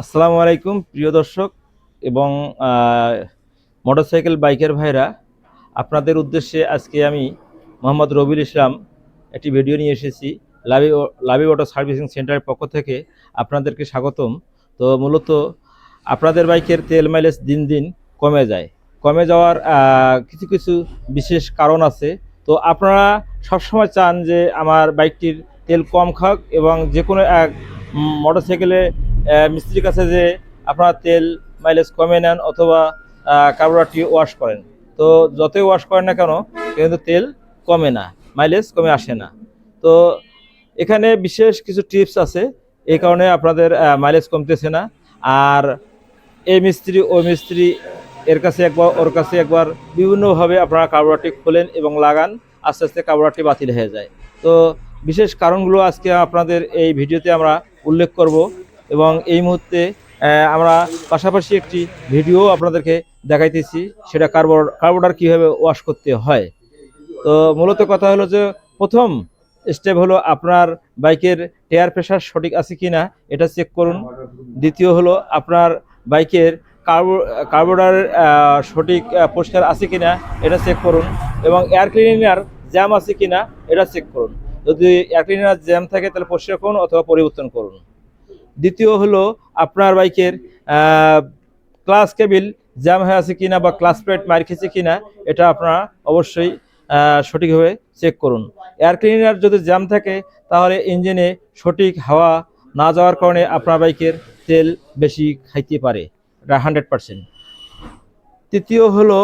আসসালামু আলাইকুম, প্রিয় দর্শক এবং মোটরসাইকেল বাইকের ভাইরা, আপনাদের উদ্দেশ্যে আজকে আমি মোহাম্মদ রবিল ইসলাম একটি ভিডিও নিয়ে এসেছি, লাভি লাভি অটো সার্ভিসিং সেন্টারের পক্ষ থেকে আপনাদেরকে স্বাগতম। তো মূলত আপনাদের বাইকের তেল মাইলেজ দিন দিন কমে যায়। কমে যাওয়ার কিছু কিছু বিশেষ কারণ আছে। তো আপনারা সবসময় চান যে আমার বাইকটির তেল কম খাক এবং যে কোনো এক মোটরসাইকেলে মিস্ত্রির কাছে যে আপনারা তেল মাইলেজ কমে নেন অথবা কার্বোরেটরটি ওয়াশ করেন। তো যতই ওয়াশ করেন না কেন, কিন্তু তেল কমে না মাইলেজ কমে আসে না। তো এখানে বিশেষ কিছু টিপস আছে, এই কারণে আপনাদের মাইলেজ কমতেছে না। আর এই মিস্ত্রি, ওই মিস্ত্রি, এর কাছে একবার, ওর কাছে একবার বিভিন্নভাবে আপনারা কার্বোরেটরটি খোলেন এবং লাগান, আস্তে আস্তে কার্বোরেটরটি বাতিল হয়ে যায়। তো বিশেষ কারণগুলো আজকে আপনাদের এই ভিডিওতে আমরা উল্লেখ করব। এবং এই মুহূর্তে আমরা পাশাপাশি একটি ভিডিও আপনাদেরকে দেখাইতেছি, সেটা কার্বোর, কার্বোডার কীভাবে ওয়াশ করতে হয়। তো মূলত কথা হলো যে, প্রথম স্টেপ হলো আপনার বাইকের টায়ার প্রেশার সঠিক আছে কি না এটা চেক করুন। দ্বিতীয় হলো আপনার বাইকের কার্বো, কার্বোডার সঠিক পরিষ্কার আছে কি না এটা চেক করুন। এবং এয়ার ক্লিনার জ্যাম আছে কি না এটা চেক করুন। যদি এয়ার ক্লিনার জ্যাম থাকে, তাহলে পরিষ্কার করুন অথবা পরিবর্তন করুন। দ্বিতীয় হলো আপনার বাইকের ক্লাস কেবিল জ্যাম হয়ে আছে কিনা বা ক্লাস প্লেট মার খেয়েছে কিনা, এটা আপনারা অবশ্যই সঠিকভাবে চেক করুন। এয়ার ক্লিনার যদি জ্যাম থাকে, তাহলে ইঞ্জিনে সঠিক হাওয়া না যাওয়ার কারণে আপনার বাইকের তেল বেশি খাইতে পারে। এটা হান্ড্রেড পারসেন্ট তৃতীয় হলো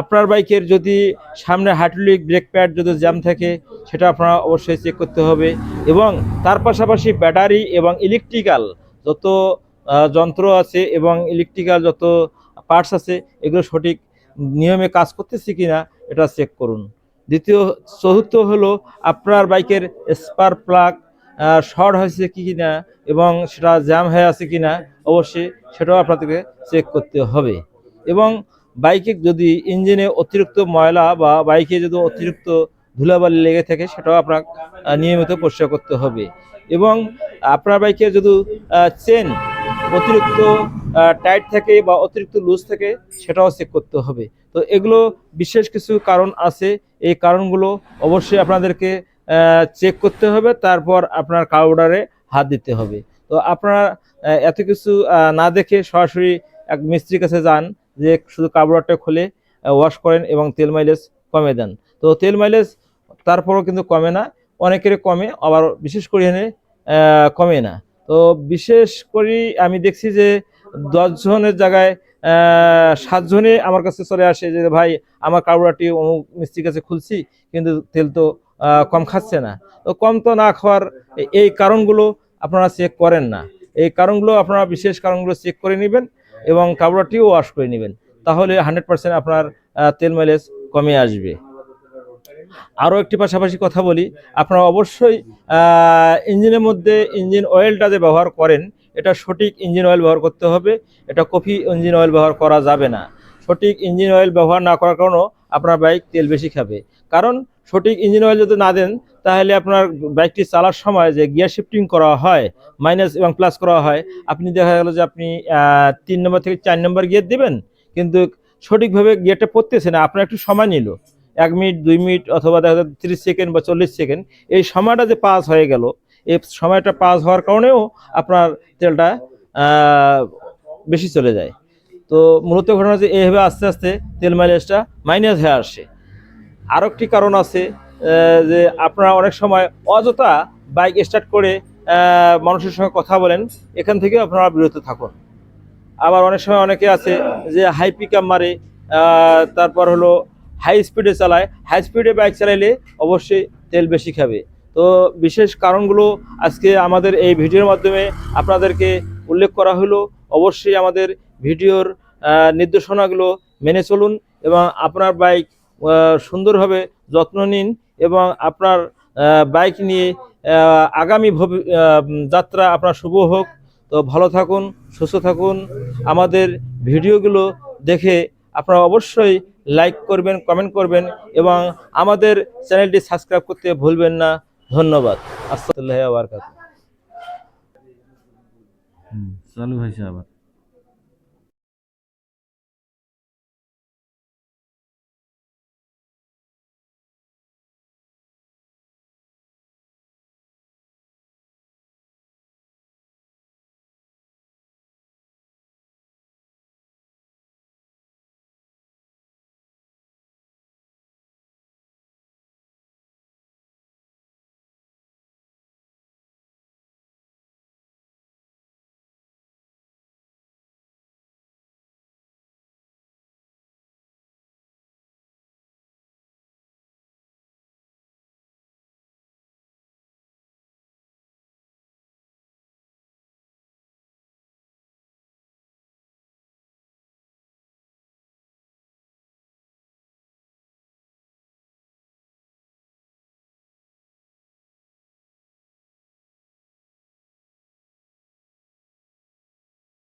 আপনার বাইকের যদি সামনে হাইড্রোলিক ব্রেক প্যাড যদি জ্যাম থাকে, সেটা আপনারা অবশ্যই চেক করতে হবে। এবং তার পাশাপাশি ব্যাটারি এবং ইলেকট্রিক্যাল যত যন্ত্র আছে এবং ইলেকট্রিক্যাল যত পার্টস আছে, এগুলো সঠিক নিয়মে কাজ করতেছে কিনা, এটা চেক করুন। দ্বিতীয়, চতুর্থ হলো আপনার বাইকের স্পার প্লাগ শর্ট হয়েছে কি কিনা এবং সেটা জ্যাম হয়ে আছে কিনা, অবশ্যই সেটাও আপনাদেরকে চেক করতে হবে। এবং বাইকে যদি ইঞ্জিনে অতিরিক্ত ময়লা বা বাইকে যদি অতিরিক্ত ধুলাবালি লেগে থাকে, সেটাও আপনার নিয়মিত পরিষ্কার করতে হবে। এবং আপনার বাইকে যদি চেন অতিরিক্ত টাইট থাকে বা অতিরিক্ত লুজ থাকে, সেটাও চেক করতে হবে। তো এগুলো বিশেষ কিছু কারণ আছে। এই কারণগুলো অবশ্যই আপনাদেরকে চেক করতে হবে। তারপর আপনার কাউডারে হাত দিতে হবে। তো আপনারা এত কিছু না দেখে সরাসরি এক মিস্ত্রির কাছে যান। যে শুধু কার্বোরেটরটা খুলে ওয়াশ করেন এবং তেল মাইলেজ কমে দেন। তো তেল মাইলেজ তারপরও কিন্তু কমে না অনেকের কমে, আবার বিশেষ করে এনে কমে না। তো বিশেষ করে আমি দেখছি যে দশ জনের জায়গায় সাতজনে আমার কাছে চলে আসে যে, ভাই, আমার কার্বোরেটরটি অমুক মিস্ত্রির কাছে খুলছি, কিন্তু তেল তো কম খাচ্ছে না। তো কম তো না খাওয়ার এই কারণগুলো আপনারা চেক করেন না। এই কারণগুলো আপনারা বিশেষ কারণগুলো চেক করে নেবেন। এবং কার্বোরেটরটিও ওয়াশ করে নেবেন। তাহলে হান্ড্রেড পার্সেন্ট আপনার তেল মাইলেজ কমে আসবে। আরও একটি পাশাপাশি কথা বলি, আপনারা অবশ্যই ইঞ্জিনের মধ্যে ইঞ্জিন অয়েলটা যে ব্যবহার করেন, এটা সঠিক ইঞ্জিন অয়েল ব্যবহার করতে হবে। এটা কফি ইঞ্জিন অয়েল ব্যবহার করা যাবে না। সঠিক ইঞ্জিন অয়েল ব্যবহার না করার কারণেও আপনার বাইক তেল বেশি খাবে। কারণ সঠিক ইঞ্জিন অয়েল যদি না দেন তাহলে আপনার বাইকটি চালার সময় যে গিয়ার শিফটিং করা হয় মাইনাস এবং প্লাস করা হয়, আপনি দেখা গেল যে আপনি তিন নম্বর থেকে চার নম্বর গিয়ার দেবেন, কিন্তু সঠিকভাবে গিয়ারটা পড়তেছে না, আপনার একটু সময় নিল। এক মিনিট দুই মিনিট অথবা দেখা যাচ্ছে তিরিশ সেকেন্ড বা চল্লিশ সেকেন্ড এই সময়টা যে পাস হয়ে গেল, এই সময়টা পাস হওয়ার কারণেও আপনার তেলটা বেশি চলে যায়। তো মূলত ঘটনা হচ্ছে এইভাবে আস্তে আস্তে তেল মাইলেজটা মাইনাস হয়ে আসে। আরও একটি কারণ আছে যে আপনারা অনেক সময় অযথা বাইক স্টার্ট করে মানুষের সঙ্গে কথা বলেন, এখান থেকেও আপনারা বিরত থাকুন। আবার অনেক সময় অনেকে আছে যে হাই পিক মারে তারপর হলো হাই স্পিডে চালায়। হাই স্পিডে বাইক চালাইলে অবশ্যই তেল বেশি খাবে। তো বিশেষ কারণগুলো আজকে আমাদের এই ভিডিওর মাধ্যমে আপনাদেরকে উল্লেখ করা হলো। অবশ্যই আমাদের ভিডিওর নির্দেশনাগুলো মেনে চলুন এবং আপনার বাইক সুন্দরভাবে যত্ন নিন। এবং আপনার বাইক নিয়ে আগামী যাত্রা আপনার শুভ হোক। তো ভালো থাকুন সুস্থ থাকুন। আমাদের ভিডিওগুলো দেখে আপনারা অবশ্যই লাইক করবেন কমেন্ট করবেন এবং আমাদের চ্যানেলটি সাবস্ক্রাইব করতে ভুলবেন না। ধন্যবাদ। আসসালামু হুম, চালু হয়েছে আবার